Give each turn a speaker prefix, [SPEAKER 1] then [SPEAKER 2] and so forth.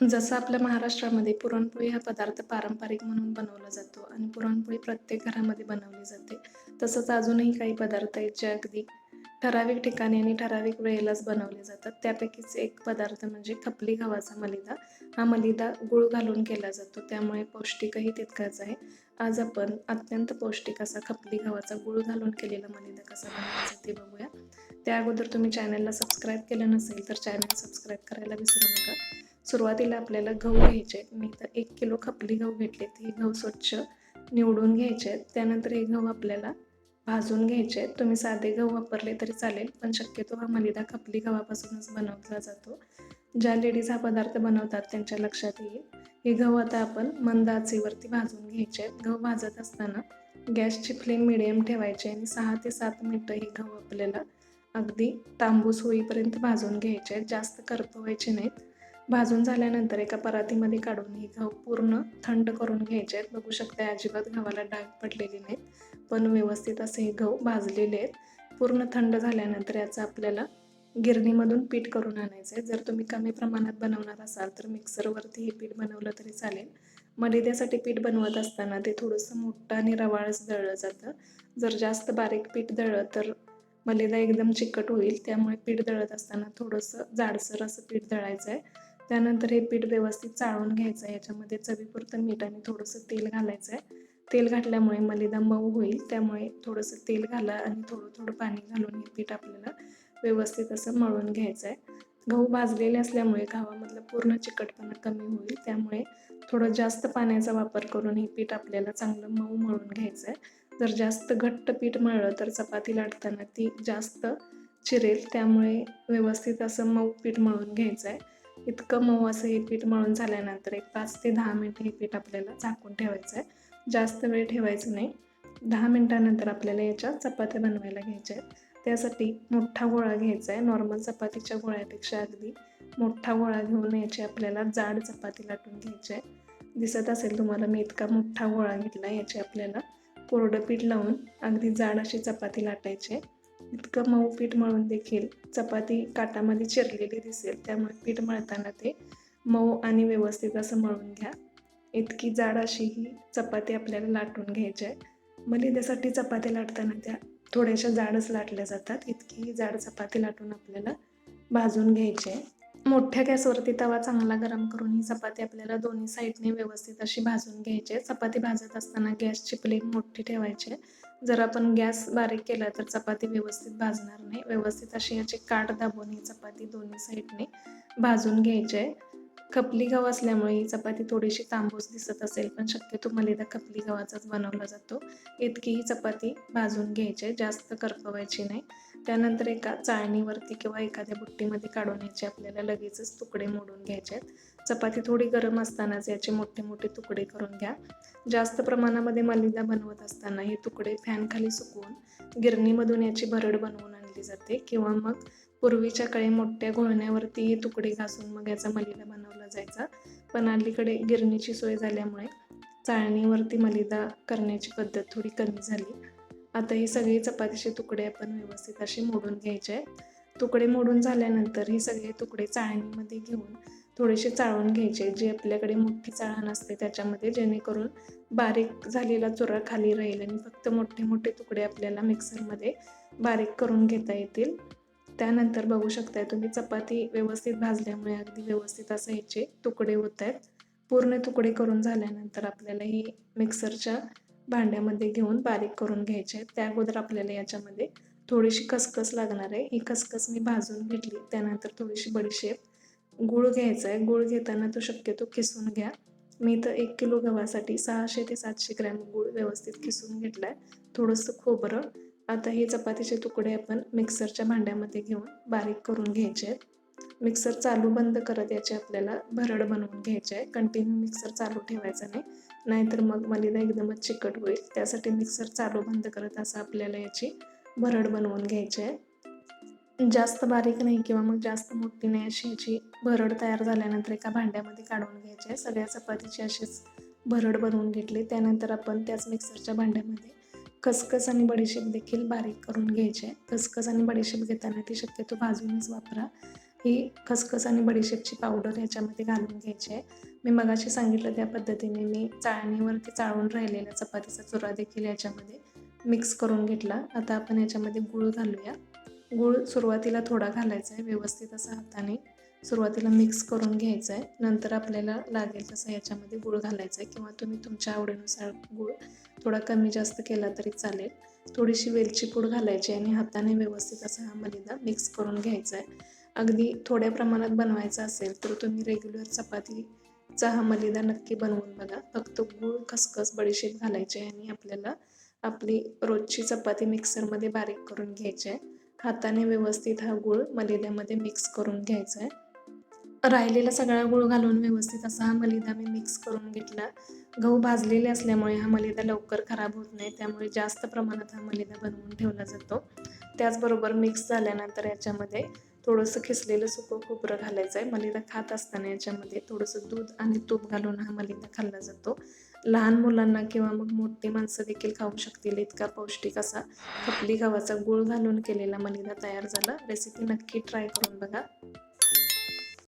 [SPEAKER 1] जसं आपल्या महाराष्ट्रामध्ये पुरणपोळी हा पदार्थ पारंपरिक म्हणून बनवला जातो आणि पुरणपोळी प्रत्येक घरामध्ये बनवली जाते. तसंच अजूनही काही पदार्थ आहेत जे अगदी ठराविक ठिकाणी आणि ठराविक वेळेलाच बनवले जातात. त्यापैकीच एक पदार्थ म्हणजे खपली गव्हाचा मलिदा. हा मलिदा गुळ घालून केला जातो. त्यामुळे पौष्टिकही तितकाच आहे. आज आपण अत्यंत पौष्टिक असा खपली गव्हाचा गुळ घालून केलेला मलिदा कसा बनवायचा ते बघूया. त्या अगोदर तुम्ही चॅनलला सबस्क्राईब केलं नसेल तर चॅनल सबस्क्राईब करायला विसरू नका. सुरुवातीला आपल्याला गहू घ्यायचे आहेत. मी तर एक किलो खपली गहू घेतले हे गहू स्वच्छ निवडून घ्यायचे आहेत. त्यानंतर हे गहू आपल्याला भाजून घ्यायचे आहेत. तुम्ही साधे गहू वापरले तरी चालेल पण शक्यतो हा मलिदा खपली गव्हापासूनच बनवला जातो. ज्या लेडीज हा पदार्थ बनवतात त्यांच्या लक्षात येईल. हे गहू आता आपण मंद आचेवरती भाजून घ्यायचे आहेत. गहू भाजत असताना गॅसची फ्लेम मिडियम ठेवायची आणि सहा ते सात मिनटं हे गहू आपल्याला अगदी तांबूस होईपर्यंत भाजून घ्यायचे आहेत. जास्त करपवायचे नाहीत. भाजून झाल्यानंतर एका परातीमध्ये काढून हे गहू पूर्ण थंड करून घ्यायचे आहेत. बघू शकता अजिबात गव्हाला डाग पडलेले नाहीत. पण व्यवस्थित असे हे गहू भाजलेले आहेत. पूर्ण थंड झाल्यानंतर याचं आपल्याला गिरणीमधून पीठ करून आणायचं आहे. जर तुम्ही कमी प्रमाणात बनवणार असाल तर मिक्सरवरती हे पीठ बनवलं तरी चालेल. मलिद्यासाठी पीठ बनवत असताना ते थोडंसं मोठं आणि रवाळच दळलं जातं. जर जास्त बारीक पीठ दळलं तर मलिदा एकदम चिकट होईल. त्यामुळे पीठ दळत असताना थोडंसं जाडसर असं पीठ दळायचं आहे. त्यानंतर हे पीठ व्यवस्थित चाळून घ्यायचं आहे याच्यामध्ये चवीपुरतं मीठ आणि थोडंसं तेल घालायचं आहे तेल घातल्यामुळे मलिदा मऊ होईल. त्यामुळे थोडंसं तेल घाला आणि थोडं थोडं पाणी घालून हे पीठ आपल्याला व्यवस्थित असं मळून घ्यायचं आहे गहू भाजलेले असल्यामुळे गव्हामधला पूर्ण चिकटपणा कमी होईल. त्यामुळे थोडं जास्त पाण्याचा वापर करून हे पीठ आपल्याला चांगलं मऊ मळून घ्यायचं आहे जर जास्त घट्ट पीठ मळलं तर चपाती लाटताना ती जास्त चिरेल. त्यामुळे व्यवस्थित असं मऊ पीठ मळून घ्यायचं आहे इतकं मऊ असं हे पीठ मळून झाल्यानंतर एक पाच ते दहा मिनटं हे पीठ आपल्याला झाकून ठेवायचं आहे जास्त वेळ ठेवायचं नाही. दहा मिनटानंतर आपल्याला याच्या चपात्या बनवायला घ्यायच्या आहेत त्यासाठी मोठा गोळा घ्यायचा आहे नॉर्मल चपातीच्या गोळ्यापेक्षा अगदी मोठा गोळा घेऊन याची आपल्याला जाड चपाती लाटून घ्यायची आहे दिसत असेल तुम्हाला मी इतका मोठा गोळा घेतला याची आपल्याला कोरडं पीठ लावून अगदी जाड अशी चपाती लाटायची आहे इतकं मऊ पीठ मळून देखील चपाती काटामध्ये चिरलेली दिसेल. त्यामुळे पीठ मळताना ते मऊ आणि व्यवस्थित असं मळून घ्या. इतकी जाड अशी ही चपाती आपल्याला लाटून घ्यायची आहे. मलिद्यासाठी चपाती लाटताना त्या थोड्याशा जाडच लाटल्या जातात. इतकी जाड चपाती लाटून आपल्याला भाजून घ्यायची आहे. मोठ्या गॅसवरती तवा चांगला गरम करून ही चपाती आपल्याला दोन्ही साईडने व्यवस्थित अशी भाजून घ्यायची आहे. चपाती भाजत असताना गॅसची फ्लेम मोठी ठेवायची आहे. जर आपण गॅस बारीक केला तर चपाती व्यवस्थित भाजणार नाही. व्यवस्थित अशी याची काठ दाबून ही चपाती दोन्ही साईडने भाजून घ्यायची आहे. खपली गव्हा असल्यामुळे ही चपाती थोडीशी तांबूस दिसत असेल पण शक्यतो मलिदा खपली गव्हाचाच बनवला जातो. इतकी ही चपाती भाजून घ्यायची आहे जास्त करपवायची नाही. त्यानंतर एका चाळणीवरती किंवा एखाद्या बुट्टीमध्ये काढून यायचे आपल्याला लगेचच तुकडे मोडून घ्यायचे आहेत. चपाती थोडी गरम असतानाच याचे मोठे मोठे तुकडे करून घ्या. जास्त प्रमाणामध्ये मलिदा बनवत असताना हे तुकडे फॅनखाली सुकवून गिरणीमधून याची भरड बनवून आणली जाते किंवा मग पूर्वीच्या काळी मोठ्या घोळण्यावरती हे तुकडे घासून मग याचा मलिदा बनवला जायचा. पण अलीकडे गिरणीची सोय झाल्यामुळे चाळणीवरती मलिदा करण्याची पद्धत थोडी कमी झाली. आता ही सगळी चपातीचे तुकडे आपण व्यवस्थित असे मोडून घ्यायचे आहेत. तुकडे मोडून झाल्यानंतर हे सगळे तुकडे चाळणीमध्ये घेऊन थोडेसे चाळून घ्यायचे जे आपल्याकडे मोठी चाळण असते त्याच्यामध्ये जेणेकरून बारीक झालेला चुरा खाली राहील आणि फक्त मोठे मोठे तुकडे आपल्याला मिक्सरमध्ये बारीक करून घेता येतील. त्यानंतर बघू शकताय तुम्ही चपाती व्यवस्थित भाजल्यामुळे अगदी व्यवस्थित असं ह्याचे तुकडे होत आहेत. पूर्ण तुकडे करून झाल्यानंतर आपल्याला ही मिक्सरच्या भांड्यामध्ये घेऊन बारीक करून घ्यायचे आहेत. त्या अगोदर आपल्याला याच्यामध्ये थोडीशी खसखस लागणार आहे. ही खसखस मी भाजून घेतली त्यानंतर थोडीशी बडीशेप गूळ घ्यायचा आहे गूळ घेताना तो शक्यतो किसून घ्या. मी तर एक किलो गव्हासाठी सहाशे ते सातशे ग्रॅम गूळ व्यवस्थित किसून घेतला आहे थोडंसं खोबरं. आता हे चपातीचे तुकडे आपण मिक्सरच्या भांड्यामध्ये घेऊन बारीक करून घ्यायचे आहेत. मिक्सर चालू बंद करत याचे आपल्याला भरड बनवून घ्यायचे आहे. कंटिन्यू मिक्सर चालू ठेवायचा नाही. नाहीतर मग मलिदा एकदमच चिकट होईल. त्यासाठी मिक्सर चालू बंद करत असं आपल्याला याची भरड बनवून घ्यायची आहे. जास्त बारीक नाही किंवा मग जास्त मोठी नाही अशी याची भरड तयार झाल्यानंतर एका भांड्यामध्ये काढून घ्यायची आहे. सगळ्या चपातीची अशीच भरड बनवून घेतली. त्यानंतर आपण त्याच मिक्सरच्या भांड्यामध्ये खसखस आणि बडीशेप देखील बारीक करून घ्यायचे खसखस आणि बडीशेप घेताना ती शक्यतो भाजूनच वापरा. ही खसखस आणि बडीशेपची पावडर याच्यामध्ये घालून घ्यायची आहे. मी मगाशी सांगितलं त्या पद्धतीने मी चाळणीवरती चाळून राहिलेल्या चपातीचा चुरा देखील याच्यामध्ये मिक्स करून घेतला. आता आपण याच्यामध्ये गूळ घालूया. गूळ सुरुवातीला थोडा घालायचा आहे व्यवस्थित असा हाताने सुरुवातीला मिक्स करून घ्यायचं आहे नंतर आपल्याला लागेल तसा याच्यामध्ये गूळ घालायचा आहे किंवा तुम्ही तुमच्या आवडीनुसार गूळ थोडा कमी जास्त केला तरी चालेल. थोडीशी वेलची पूड घालायची आणि हाताने व्यवस्थित असा हा मलिदा मिक्स करून घ्यायचा आहे अगदी थोड्या प्रमाणात बनवायचा असेल तर तुम्ही रेग्युलर चपातीचा हा मलिदा नक्की बनवून बघा. फक्त गूळ खसखस बडीशेप घालायची आहे आणि आपल्याला आपली रोजची चपाती मिक्सरमध्ये बारीक करून घ्यायची आहे हाताने व्यवस्थित हा गूळ मलिद्यामध्ये मिक्स करून घ्यायचा आहे राहिलेला सगळा गूळ घालून व्यवस्थित असा हा मलिदा मी मिक्स करून घेतला. गहू भाजलेले असल्यामुळे हा मलिदा लवकर खराब होत नाही त्यामुळे जास्त प्रमाणात हा मलिदा बनवून ठेवला जातो. त्याचबरोबर मिक्स झाल्यानंतर याच्यामध्ये थोडंसं खिसलेलं सुकं खोबरं घालायचं आहे मलिदा खात असताना याच्यामध्ये थोडंसं दूध आणि तूप घालून हा मलिदा खाल्ला जातो. लहान मुलांना किंवा मग मोठी माणसं देखील खाऊ शकतील. इतका पौष्टिक असा खपली गव्हाचा गूळ घालून केलेला मलिदा तयार झाला. रेसिपी नक्की ट्राय करून बघा.